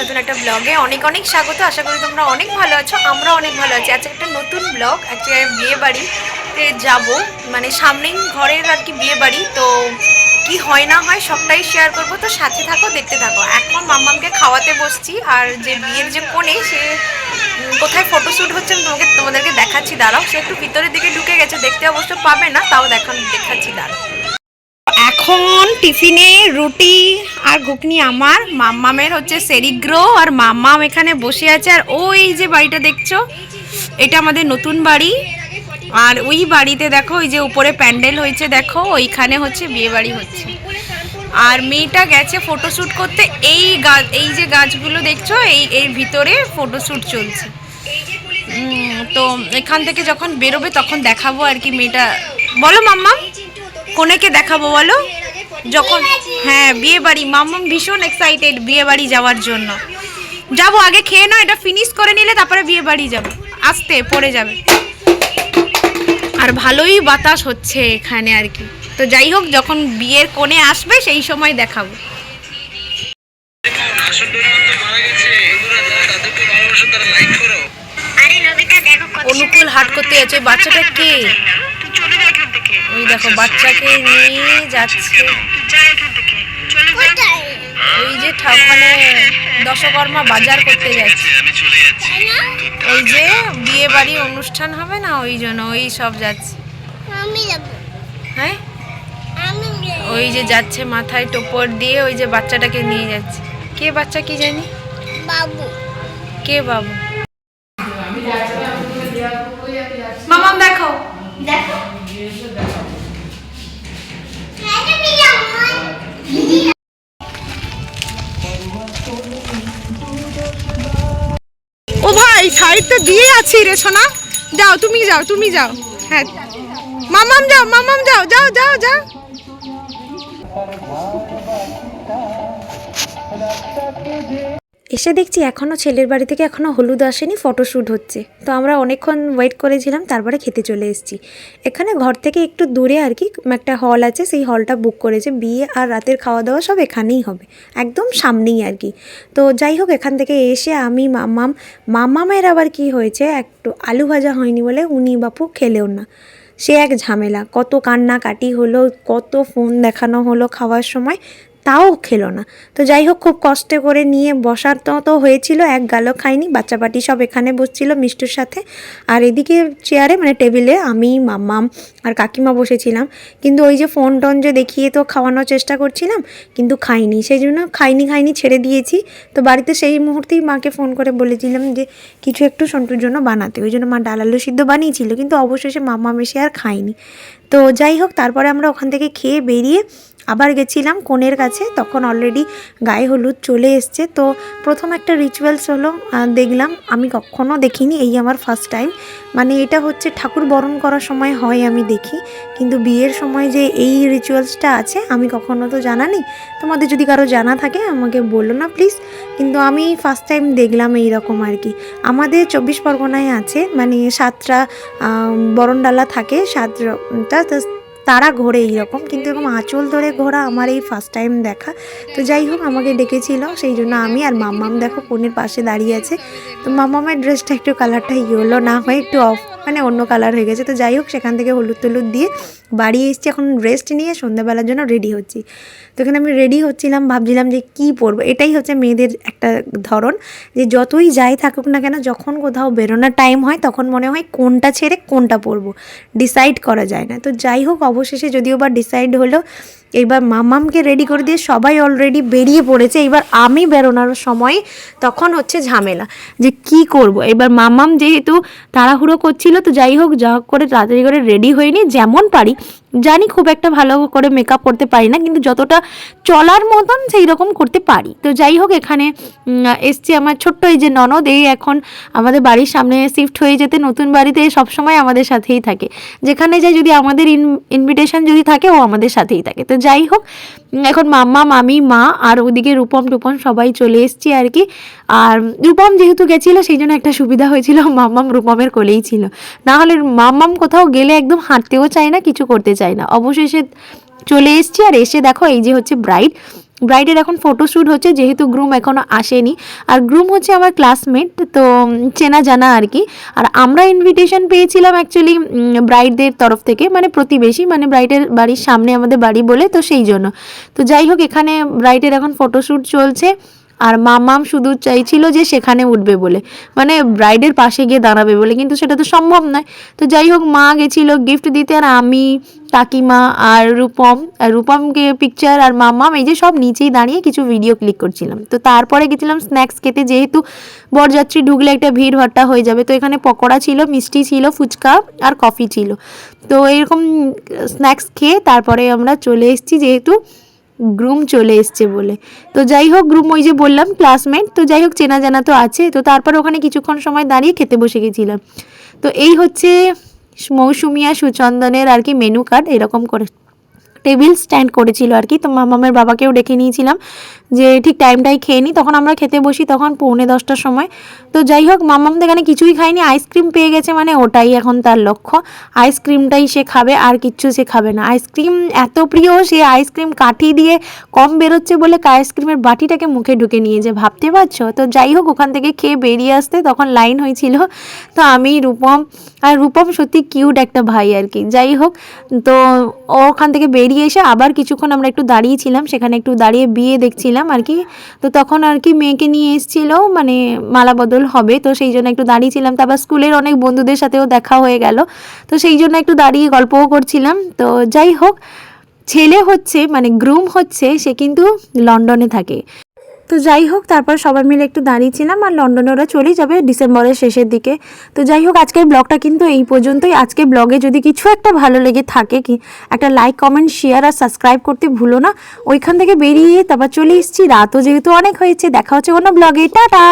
নতুন একটা ব্লগে অনেক অনেক স্বাগত। আশা করি তোমরা অনেক ভালো আছো আমরা অনেক ভালো আছি। আজকে একটা নতুন ব্লগ অ্যাকচুয়ালি বিয়ে বাড়িতে যাব। মানে সামনেই ঘরের আর কি বিয়ে বাড়ি তো কি হয় না হয় সবটাই শেয়ার করব। তো সাথে থাকো, দেখতে থাকো। এখন মাম্মামকে খাওয়াতে বসছি, আর যে বিয়ের যে কোণে সে কোথায় ফটোশ্যুট হচ্ছে আমি তোমাকে তোমাদেরকে দেখাচ্ছি, দাঁড়াও। সে একটু ভিতরের দিকে ঢুকে গেছে, দেখতে অবশ্য পাবে না, তাও দেখান দেখাচ্ছি, দাঁড়াও। এখন টিফিনে রুটি আর ঘুগনি আমার, মাম্মামের হচ্ছে সেরিগ্রো, আর মাম্মাম এখানে বসে আছে। আর ওই যে বাড়িটা দেখছ, এটা আমাদের নতুন বাড়ি। আর ওই বাড়িতে দেখো, ওই যে উপরে প্যান্ডেল হয়েছে, দেখো, ওইখানে হচ্ছে বিয়ে বাড়ি হচ্ছে। আর মেয়েটা গেছে ফটোশ্যুট করতে, এই গাছ এই যে গাছগুলো দেখছ, এই, এর ভিতরে ফটোশ্যুট চলছে। তো এখান থেকে যখন বেরোবে তখন দেখাবো আর কি মেয়েটা। বলো মাম্মা কোনেকে দেখাবো বলো? যখন হ্যাঁ বিয়ে বাড়ি। মাম্মাম ভীষণ এক্সাইটেড বিয়ে বাড়ি যাওয়ার জন্য। যাব, আগে খেয়ে নাও, এটা ফিনিশ করে নিলে তারপরে বিয়ে বাড়ি যাবে। আসতে পড়ে যাবে। আর ভালোই বাতাস হচ্ছে এখানে আর কি। তো যাই হোক যখন বিয়ের কোণে আসবে সেই সময় দেখাবো। অনুকূল হাট করতে যাচ্ছে। বাচ্চাটা কে? ওই দেখো বাচ্চাকে নিয়ে যাচ্ছে। ওই যে ঠা- ওখানে দশকর্মা বাজার করতে যাচ্ছে। ওই যে বিয়ে বাড়ি অনুষ্ঠান হবে না ওই জন্য ওই সব যাচ্ছে। আমি হ্যাঁ? ওই যে যাচ্ছে মাথায় টোপর দিয়ে ওই যে বাচ্চাটাকে নিয়ে যাচ্ছে। কে বাচ্চা কি জানি? বাবু। কে বাবু? মামাম দেখো। দেখো সাইড তো দিয়ে আছি রে সোনা। যাও, তুমি যাও তুমি যাও। হ্যাঁ। মামাম যাও মামাম যাও যাও যাও যাও। এসে দেখছি এখনও ছেলের বাড়ি থেকে এখনও হলুদ আসেনি ফটোশ্যুট হচ্ছে। তো আমরা অনেকক্ষণ ওয়েট করেছিলাম, তারপরে খেতে চলে এসেছি। এখানে ঘর থেকে একটু দূরে আর কি, একটা হল আছে, সেই হলটা বুক করেছে। বিয়ে আর রাতের খাওয়া দাওয়া সব এখানেই হবে, একদম সামনেই আর কি। তো যাই হোক, এখান থেকে এসে আমি মামাম, মামামের আবার কি হয়েছে, একটু আলু ভাজা হয়নি বলে উনি বাপু খেলেও না। সে এক ঝামেলা, কত কান্নাকাটি হলো, কত ফোন দেখানো হলো খাওয়ার সময় তাও খেলো না। তো যাই হোক, খুব কষ্টে করে নিয়ে বসার তো তো হয়েছিল, এক গালও খাইনি বাচ্চা পাটি সব এখানে বসছিল মিষ্টুর সাথে। আর এদিকে চেয়ারে মানে টেবিলে আমি, মাম্মাম আর কাকিমা বসেছিলাম। কিন্তু ওই যে ফোন টোন যে দেখিয়ে তো খাওয়ানোর চেষ্টা করছিলাম, কিন্তু খাইনি। সেই জন্য খাইনি খাইনি ছেড়ে দিয়েছি। তো বাড়িতে সেই মুহূর্তেই মাকে ফোন করে বলেছিলাম যে, কিছু একটু সন্টুর জন্য বানাতে। ওই জন্য মা ডাল আলু সিদ্ধ বানিয়েছিল, কিন্তু অবশেষে মাম্মা মেশে আর খাইনি তো যাই হোক, তারপরে আমরা ওখান থেকে খেয়ে বেরিয়ে আবার গেছিলাম কনের কাছে। তখন অলরেডি গায়ে হলুদ চলে এসছে। তো প্রথম একটা রিচুয়ালস হলো দেখলাম। আমি কখনো দেখিনি এই আমার ফার্স্ট টাইম মানে এটা হচ্ছে ঠাকুর বরণ করার সময় হয় আমি দেখি। কিন্তু বিয়ের সময় যে এই রিচুয়ালসটা আছে, আমি কখনো তো জানা নেই। তোমাদের যদি কারও জানা থাকে, আমাকে বলো না প্লিজ কিন্তু আমি ফার্স্ট টাইম দেখলাম এই রকম আর কি। আমাদের চব্বিশ পরগনায় আছে মানে সাতটা বরণডালা থাকে, সাতটা তারা ঘোরে এইরকম, কিন্তু এরকম আঁচল ধরে ঘোরা আমার এই ফার্স্ট টাইম দেখা। তো যাই হোক, আমাকে ডেকেছিল, সেই জন্য আমি আর মাম্মাম দেখো কোনের পাশে দাঁড়িয়ে আছে। তো মাম্মামের ড্রেসটা একটু কালারটা ইয়েলো না হয়, একটু অফ মানে অন্য কালার হয়ে গেছে। তো যাই হোক, সেখান থেকে হলুদ টলুদ দিয়ে বাড়ি এসেছি, এখন রেস্ট নিয়ে সন্ধ্যাবেলার জন্য রেডি হচ্ছি। তো এখানে আমি রেডি হচ্ছিলাম, ভাবছিলাম যে কী পরবো, এটাই হচ্ছে মেয়েদের একটা ধরন, যে যতই যাই থাকুক না কেন, যখন কোথাও বেরোনোর টাইম হয়, তখন মনে হয় কোনটা ছেড়ে কোনটা পরবো ডিসাইড করা যায় না। তো যাই হোক অবশেষে যদিও বা ডিসাইড হলো এইবার মামামকে রেডি করে দিয়ে সবাই অলরেডি বেরিয়ে পড়েছে। এবার আমি বেরোনোর সময় তখন হচ্ছে ঝামেলা যে কি করব? এবার মামাম যেহেতু তাড়াহুড়ো করছিল, তো যাই হোক, যা হোক করে তাড়াতাড়ি করে রেডি হয়নি যেমন পারি। জানি খুব একটা ভালো করে মেকআপ করতে পারি না, কিন্তু যতটা চলার মতন সেই রকম করতে পারি। তো যাই হোক, এখানে এসছে আমার ছোট্ট এই যে ননদ, এই এখন আমাদের বাড়ির সামনে শিফট হয়ে যেতে নতুন বাড়িতে সবসময় আমাদের সাথেই থাকে। যেখানে যাই যদি আমাদের ইন ইনভিটেশন যদি থাকে, ও আমাদের সাথেই থাকে। তো যাই হোক এখন মাম্মা, মামি, মা আর ওদিকে রূপম, টুপম সবাই চলে এসছি আর কি। আর রূপম যেহেতু গেছিল, সেই জন্য একটা সুবিধা হয়েছিল, মাম্মাম রূপমের কোলেই ছিল। না হলে মাম্মাম কোথাও গেলে একদম হাঁটতেও চায় না, কিছু করতে চায় না। অবশেষে চলে এসছি আর এসে দেখো এই যে হচ্ছে ব্রাইড ব্রাইডের এখন ফটোশ্যুট হচ্ছে, যেহেতু গ্রুম এখনও আসেনি। আর গ্রুম হচ্ছে আমার ক্লাসমেট তো চেনা জানা আর কি। আর আমরা ইনভিটেশন পেয়েছিলাম অ্যাকচুয়ালি ব্রাইডদের তরফ থেকে মানে প্রতিবেশী মানে ব্রাইডের বাড়ির সামনে আমাদের বাড়ি বলে, তো সেই জন্য। তো যাই হোক, এখানে ব্রাইডের এখন ফটোশ্যুট চলছে। আর মামাম শুধু চাইছিল যে সেখানে উঠবে বলে। মানে ব্রাইডের পাশে গিয়ে দাঁড়াবে বলে, কিন্তু সেটা তো সম্ভব নয়। তো যাই হোক, মা গেছিল গিফট দিতে আর আমি, কাকিমা আর রূপম, আর রূপমকে পিকচার আর মামাম, এই যে সব নিচেই দাঁড়িয়ে কিছু ভিডিও ক্লিক করছিলাম। তো তারপরে গেছিলাম স্ন্যাক্স খেতে, যেহেতু বরযাত্রী ঢুকলে একটা ভিড় ভাট্টা হয়ে যাবে, তো এখানে পকোড়া ছিল, মিষ্টি ছিল, ফুচকা আর কফি ছিল। তো এরকম স্ন্যাক্স খেয়ে তারপরে আমরা চলে এসেছি যেহেতু গ্রুম চলে এসছে বলে। তো যাই হোক গ্রুম ওই যে বললাম ক্লাসমেট তো যাই হোক, চেনা জানা তো আছে। তো তারপর ওখানে কিছুক্ষণ সময় দাঁড়িয়ে খেতে বসে গেছিলাম। তো এই হচ্ছে মৌসুমিয়া সুচন্দনের আর কি মেনু কার্ড এরকম করে। টেবিল স্ট্যান্ড করেছিল আর কি। তো মামামের বাবাকেও ডেকে নিয়েছিলাম। যে ঠিক টাইমটাই খেয়ে নিই তখন আমরা খেতে বসি তখন পৌনে দশটার সময়। তো যাই হোক মামাম এখানে কিছুই খায়নি আইসক্রিম পেয়ে গেছে মানে ওটাই এখন তার লক্ষ্য। আইসক্রিমটাই সে খাবে, আর কিচ্ছু সে খাবে না। আইসক্রিম এত প্রিয়, সে আইসক্রিম কাঠি দিয়ে কম বেরোচ্ছে বলে আইসক্রিমের বাটিটাকে মুখে ঢুকে নিয়ে যে ভাবতে পারছ? তো যাই হোক, ওখান থেকে খেয়ে বেরিয়ে আসতে তখন লাইন হয়েছিল। তো আমি, রূপম, আর রূপম সত্যি কিউট একটা ভাই আর কি। যাই হোক, তো ওখান থেকে বেরিয়ে এসে আবার কিছুক্ষণ আমরা একটু দাঁড়িয়েছিলাম সেখানে একটু দাঁড়িয়ে বিয়ে দেখছিলাম। আর কি। তো তখন আর কি মেয়েকে নিয়ে এসেছিল মানে মালা বদল হবে। তো সেই জন্য একটু দাঁড়িয়েছিলাম তারপর স্কুলের অনেক বন্ধুদের সাথেও দেখা হয়ে গেল। তো সেই জন্য একটু দাঁড়িয়ে গল্পও করছিলাম। তো যাই হোক, ছেলে হচ্ছে মানে গ্রুম হচ্ছে, সে কিন্তু লন্ডনে থাকে। তো যাই হোক, তারপর সবাই মিলে একটু দাঁড়িয়েছিলাম আর লন্ডনে ওরা চলেই যাবে ডিসেম্বরের শেষের দিকে। তো যাই হোক, আজকের ব্লগটা কিন্তু এই পর্যন্তই। আজকে ব্লগে যদি কিছু একটা ভালো লেগে থাকে কি, একটা লাইক কমেন্ট শেয়ার আর সাবস্ক্রাইব করতে ভুলো না। ওইখান থেকে বেরিয়ে তারপর চলে এসেছি। রাতও যেহেতু অনেক হয়েছে, দেখা হচ্ছে কোনো ব্লগে। টাটা!